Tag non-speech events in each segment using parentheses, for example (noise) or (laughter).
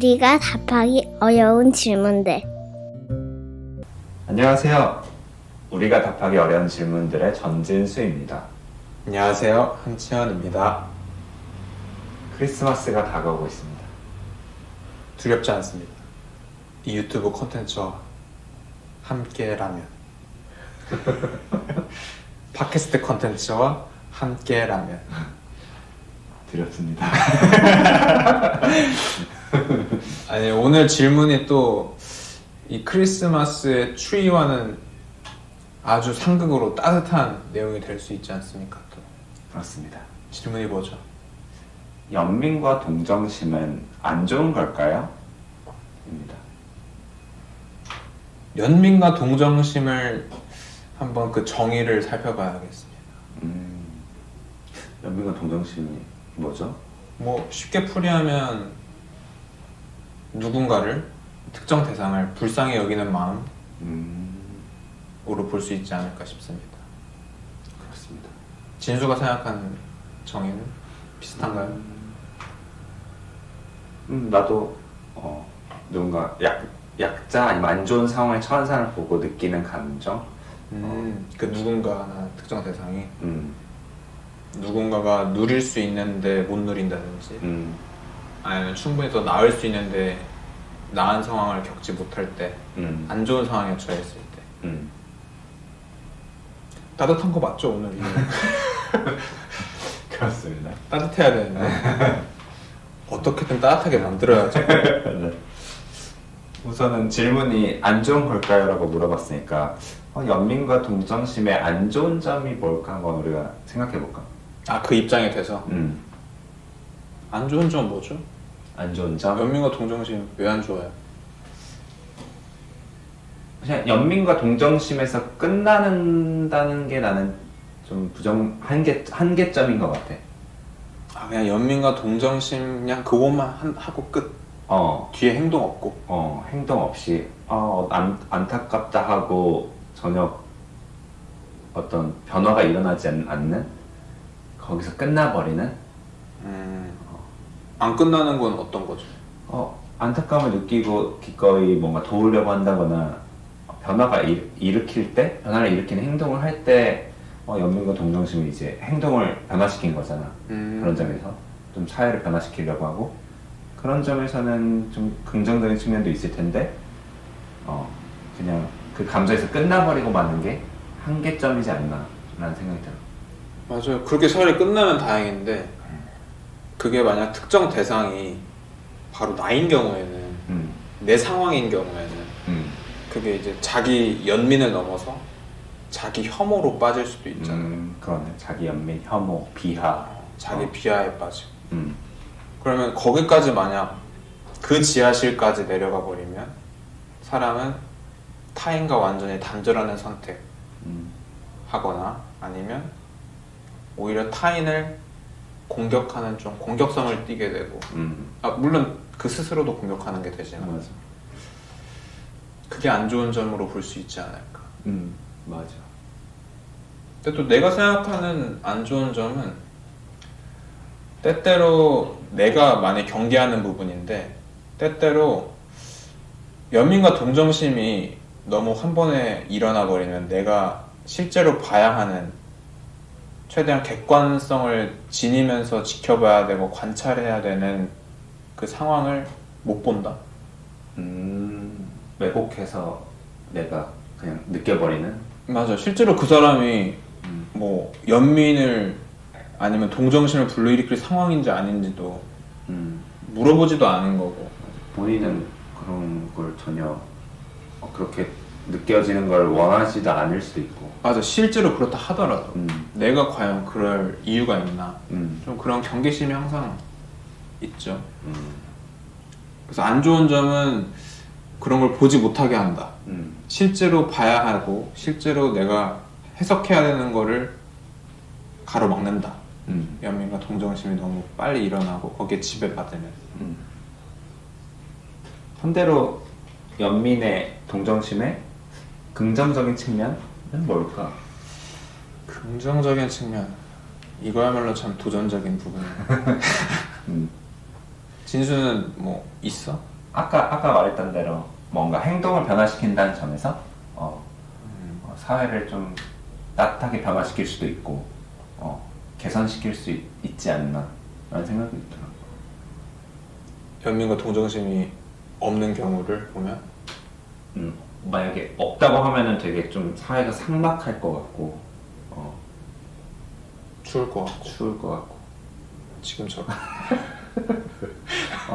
우리가 답하기 어려운 질문들. 안녕하세요. 우리가 답하기 어려운 질문들의 전진수입니다. 안녕하세요. 한치현입니다. 크리스마스가 다가오고 있습니다. 두렵지 않습니다. 이 유튜브 콘텐츠와 함께라면 (laughs) 팟캐스트 콘텐츠와 함께라면 두렵습니다. (laughs) (laughs) 아니 오늘 질문이 또 이 크리스마스의 추위와는 아주 상극으로 따뜻한 내용이 될 수 있지 않습니까? 또 그렇습니다. 질문이 뭐죠? 연민과 동정심은 안 좋은 걸까요? 입니다. 연민과 동정심을 한번 그 정의를 살펴봐야겠습니다. 음, 연민과 동정심이 뭐죠? 뭐 쉽게 풀이하면 누군가를 특정 대상을 불쌍히 여기는 마음으로 음, 볼 수 있지 않을까 싶습니다. 그렇습니다. 진수가 생각하는 정의는 비슷한가요? 음, 나도 어, 누군가 약, 약자 아니면 안 좋은 상황에 처한 사람을 보고 느끼는 감정? 음, 그 누군가나 특정 대상이 음, 누군가가 누릴 수 있는데 못 누린다든지 음, 아니면 충분히 더 나을 수 있는데 나은 상황을 겪지 못할 때안 음, 좋은 상황에 처했을 때 음. 따뜻한 거 맞죠 오늘 이거? (laughs) 그렇습니다. 따뜻해야 되는데 어떻게든 따뜻하게 만들어야죠 (laughs) 네. 우선은 질문이 안 좋은 걸까요? 라고 물어봤으니까 어, 연민과 동정심의 안 좋은 점이 뭘까 한번 우리가 생각해볼까? 아 그 입장에 돼서 음, 안 좋은 점 뭐죠? 안 좋은 점? 연민과 동정심 왜 안 좋아요? 그냥 연민과 동정심에서 끝나는다는 게 나는 좀 부정 한계 한계점인 것 같아. 아 그냥 연민과 동정심 그냥 그것만 한- 하고 끝 어, 뒤에 행동 없고 어 행동 없이 어, 안, 안타깝다 하고 전혀 어떤 변화가 일어나지 않, 않는 거기서 끝나버리는 음, 안 끝나는 건 어떤 거죠? 어, 안타까움을 느끼고 기꺼이 뭔가 도우려고 한다거나 변화가 일, 일으킬 때, 변화를 일으키는 행동을 할 때, 어, 연민과 동정심이 이제 행동을 변화시킨 거잖아. 음, 그런 점에서 좀 사회를 변화시키려고 하고 그런 점에서는 좀 긍정적인 측면도 있을 텐데, 어, 그냥 그 감정에서 끝나버리고 마는 게 한계점이지 않나라는 생각이 들어. 맞아요 그렇게 차라리 끝나면 다행인데 그게 만약 특정 대상이 바로 나인 경우에는 음, 내 상황인 경우에는 음, 그게 이제 자기 연민을 넘어서 자기 혐오로 빠질 수도 있잖아요 음, 그러네. 자기 연민, 혐오, 비하. 자기 어. 비하에 빠지고 음, 그러면 거기까지 만약 그 지하실까지 내려가 버리면 사람은 타인과 완전히 단절하는 선택하거나 음, 아니면 오히려 타인을 공격하는 좀 공격성을 띠게 되고 음, 아 물론 그 스스로도 공격하는 게 되지만 맞아. 그게 안 좋은 점으로 볼 수 있지 않을까 음, 맞아. 근데 또 내가 생각하는 안 좋은 점은 때때로 내가 많이 경계하는 부분인데 때때로 연민과 동정심이 너무 한 번에 일어나 버리면 내가 실제로 봐야 하는 최대한 객관성을 지니면서 지켜봐야 되고 관찰해야 되는 그 상황을 못 본다. 음, 왜곡해서 내가 그냥 느껴버리는? 맞아. 실제로 그 사람이 음, 뭐 연민을 아니면 동정심을 불러일으킬 상황인지 아닌지도 음, 물어보지도 않은 거고 본인은 그런 걸 전혀 어, 그렇게 느껴지는 걸 원하지도 않을 수도 있고. 맞아 실제로 그렇다 하더라도. 음, 내가 과연 그럴 이유가 있나? 음, 좀 그런 경계심이 항상 있죠. 음, 그래서 안 좋은 점은 그런 걸 보지 못하게 한다. 음, 실제로 봐야 하고 실제로 내가 해석해야 되는 거를 가로막는다. 음, 연민과 동정심이 너무 빨리 일어나고 거기에 지배받으면. 음. 반대로 연민의 동정심의 긍정적인 측면은 뭘까? 긍정적인 측면. 이거야말로 참 도전적인 부분이에요 (laughs) 음, 진수는 뭐 있어? 아까 아까 말했던 대로 뭔가 행동을 변화시킨다는 점에서 어, 어, 사회를 좀 따뜻하게 변화시킬 수도 있고 어, 개선시킬 수 있, 있지 않나. 라는 생각이 들어요. 연민과 동정심이 없는 경우를 보면? 음, 만약에 없다고 하면은 되게 좀 사회가 삭막할 것 같고 어, 추울 것 같고. 추울 것 같고. 지금처럼 (laughs) 어,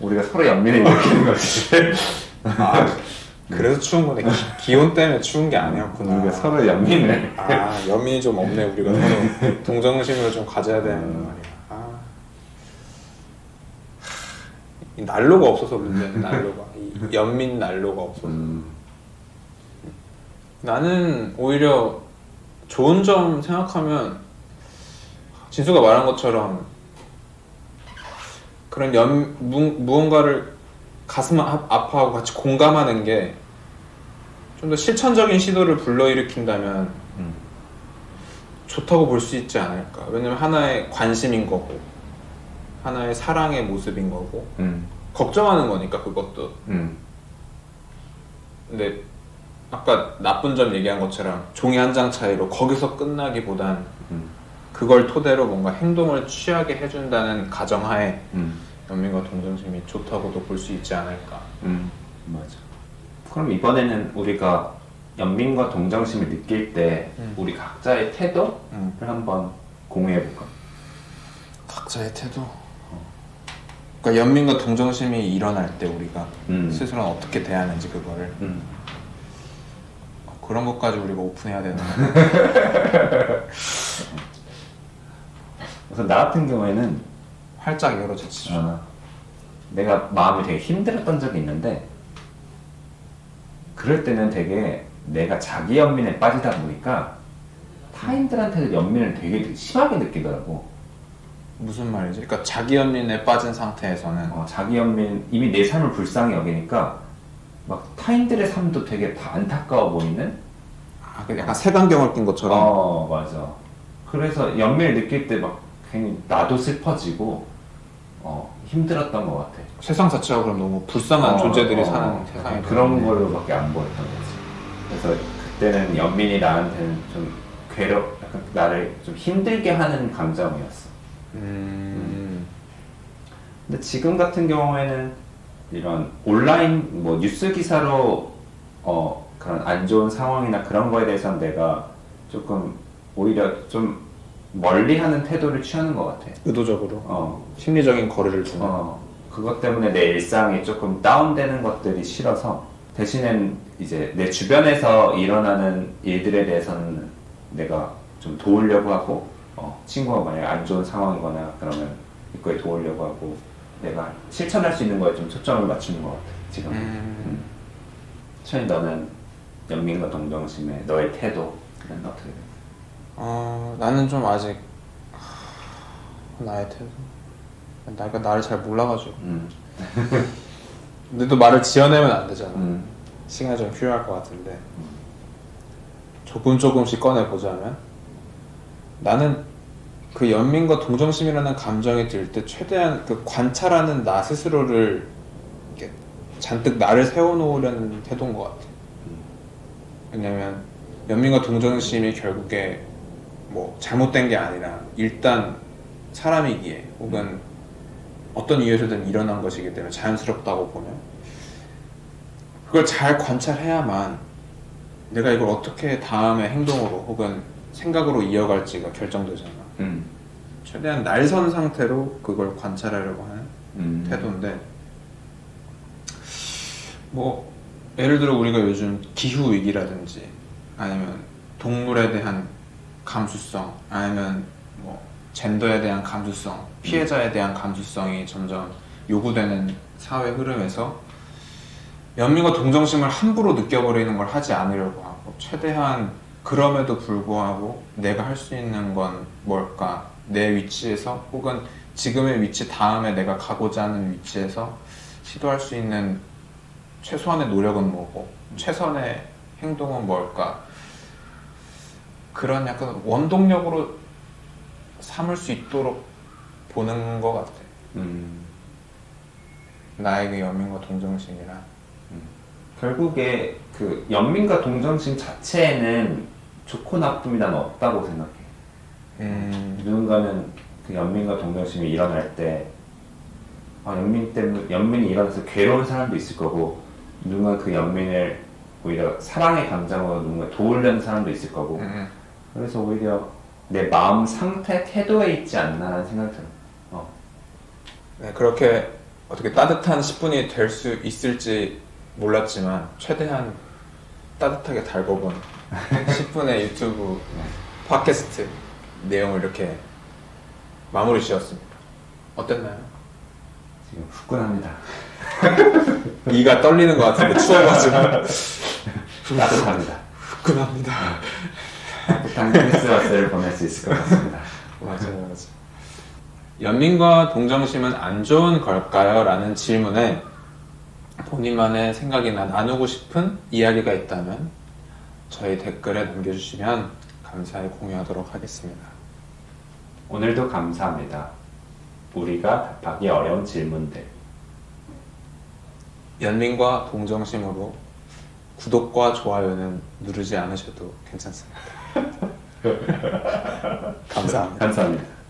우리가 서로 연민을 일으키는 거지. 아 그래서 추운 거네. 기- 기온 때문에 추운 게 아니었구나. 우리가 서로 연민을 아 연민이 좀 없네 우리가 서로. 동정심을 좀 가져야 되는 말이야. 아. 이 난로가 없어서 문제는 난로가 이 연민 난로가 없어서. 음, 나는 오히려 좋은 점 생각하면 진수가 말한 것처럼 그런 연 무, 무언가를 가슴 아- 아파하고 같이 공감하는 게 좀 더 실천적인 시도를 불러일으킨다면 음, 좋다고 볼 수 있지 않을까. 왜냐면 하나의 관심인 거고, 하나의 사랑의 모습인 거고, 음, 걱정하는 거니까 그것도. 음, 근데 아까 나쁜 점 얘기한 것처럼 종이 한 장 차이로 거기서 끝나기보단 음, 그걸 토대로 뭔가 행동을 취하게 해준다는 가정하에 음, 연민과 동정심이 좋다고도 볼 수 있지 않을까. 음, 맞아. 그럼 이번에는 우리가 연민과 동정심을 느낄 때 음. 우리 각자의 태도를 음. 한번 공유해 볼까? 각자의 태도. 그러니까 연민과 동정심이 일어날 때 우리가 음. 스스로는 어떻게 대하는지 그거를 음. 그런 것까지 우리가 오픈해야 되는 거야. 우선 나 같은 경우에는 활짝 열어주지. 어, 내가 마음이 되게 힘들었던 적이 있는데 그럴 때는 되게 내가 자기 연민에 빠지다 보니까 타인들한테도 연민을 되게 심하게 느끼더라고. 무슨 말이지? 그러니까 자기 연민에 빠진 상태에서는 어, 자기 연민 이미 내 삶을 불쌍히 여기니까 막 타인들의 삶도 되게 다 안타까워 보이는. 아, 그 약간 색안경을 낀 것처럼 어 맞아. 그래서 연민을 느낄 때 막 괜히 나도 슬퍼지고 어, 힘들었던 것 같아. 세상 자체가 그럼 너무 불쌍한 어, 존재들이 어, 사는 세상이 그런 걸로밖에 안 보였던 거지. 그래서 그때는 연민이 나한테는 좀 괴롭, 약간 나를 좀 힘들게 하는 감정이었어. 음, 근데 지금 같은 경우에는 이런 온라인 뭐 뉴스 기사로 어 그런 안 좋은 상황이나 그런 거에 대해서는 내가 조금 오히려 좀 멀리하는 태도를 취하는 것 같아. 의도적으로 어, 심리적인 거리를 두는. 어, 그것 때문에 내 일상이 조금 다운되는 것들이 싫어서 대신엔 이제 내 주변에서 일어나는 일들에 대해서는 내가 좀 도우려고 하고 어, 친구가 만약에 안 좋은 상황이거나 그러면 이거에 도우려고 하고 내가 실천할 수 있는 거에 좀 초점을 맞추는 것 같아 지금 음, 천이 너는 연민과 동정심에 너의 태도는 어떻게 돼? 어, 나는 좀 아직 하, 나의 태도. 내가 나를 잘 몰라가지고. 음, (laughs) 근데 또 말을 지어내면 안 되잖아. 음, 시간이 좀 필요할 것 같은데 조금 조금씩 꺼내 보자면 나는 그 연민과 동정심이라는 감정이 들 때 최대한 그 관찰하는 나 스스로를 잔뜩 나를 세워놓으려는 태도인 것 같아. 왜냐면 연민과 동정심이 결국에 뭐 잘못된 게 아니라 일단 사람이기에 혹은 어떤 이유에서든 일어난 것이기 때문에 자연스럽다고 보면 그걸 잘 관찰해야만 내가 이걸 어떻게 다음의 행동으로 혹은 생각으로 이어갈지가 결정되잖아. 음, 최대한 날선 상태로 그걸 관찰하려고 하는 음, 태도인데 뭐 예를 들어 우리가 요즘 기후 위기라든지 아니면 동물에 대한 감수성 아니면 뭐 젠더에 대한 감수성 피해자에 대한 감수성이 점점 요구되는 사회 흐름에서 연민과 동정심을 함부로 느껴버리는 걸 하지 않으려고 하고 최대한 그럼에도 불구하고 내가 할 수 있는 건 뭘까 내 위치에서 혹은 지금의 위치 다음에 내가 가고자 하는 위치에서 시도할 수 있는 최소한의 노력은 뭐고 최선의 행동은 뭘까 그런 약간 원동력으로 삼을 수 있도록 보는 것 같아. 음. 나에게 연민과 동정심이란 결국에 그 연민과 동정심 자체에는 좋고 나쁨이란 없다고 생각해. 음, 누군가는 그 연민과 동정심이 일어날 때 아, 연민 때문에 연민이 일어나서 괴로운 사람도 있을 거고 누군가 그 연민을 오히려 사랑의 감정으로 누군가 도우려는 사람도 있을 거고 음, 그래서 오히려 내 마음 상태 태도에 있지 않나라는 생각이 들어. 어. 네, 그렇게 어떻게 따뜻한 10분이 될 수 있을지 몰랐지만 최대한 따뜻하게 달궈본 10분의 유튜브 팟캐스트 내용을 이렇게 마무리 지었습니다. 어땠나요? 지금 후끈합니다. (laughs) 이가 떨리는 것 같은데 추워가지고 (laughs) 따뜻합니다. 후끈합니다. 따뜻한 크리스마스를 보낼 수 있을 것 같습니다. (laughs) 맞아요, 맞아요. 연민과 동정심은 안 좋은 걸까요? 라는 질문에 본인만의 생각이나 나누고 싶은 이야기가 있다면 저희 댓글에 남겨주시면 감사히 공유하도록 하겠습니다. 오늘도 감사합니다. 우리가 답하기 어려운 질문들. 연민과 동정심으로 구독과 좋아요는 누르지 않으셔도 괜찮습니다. (laughs) 감사합니다. 감사합니다.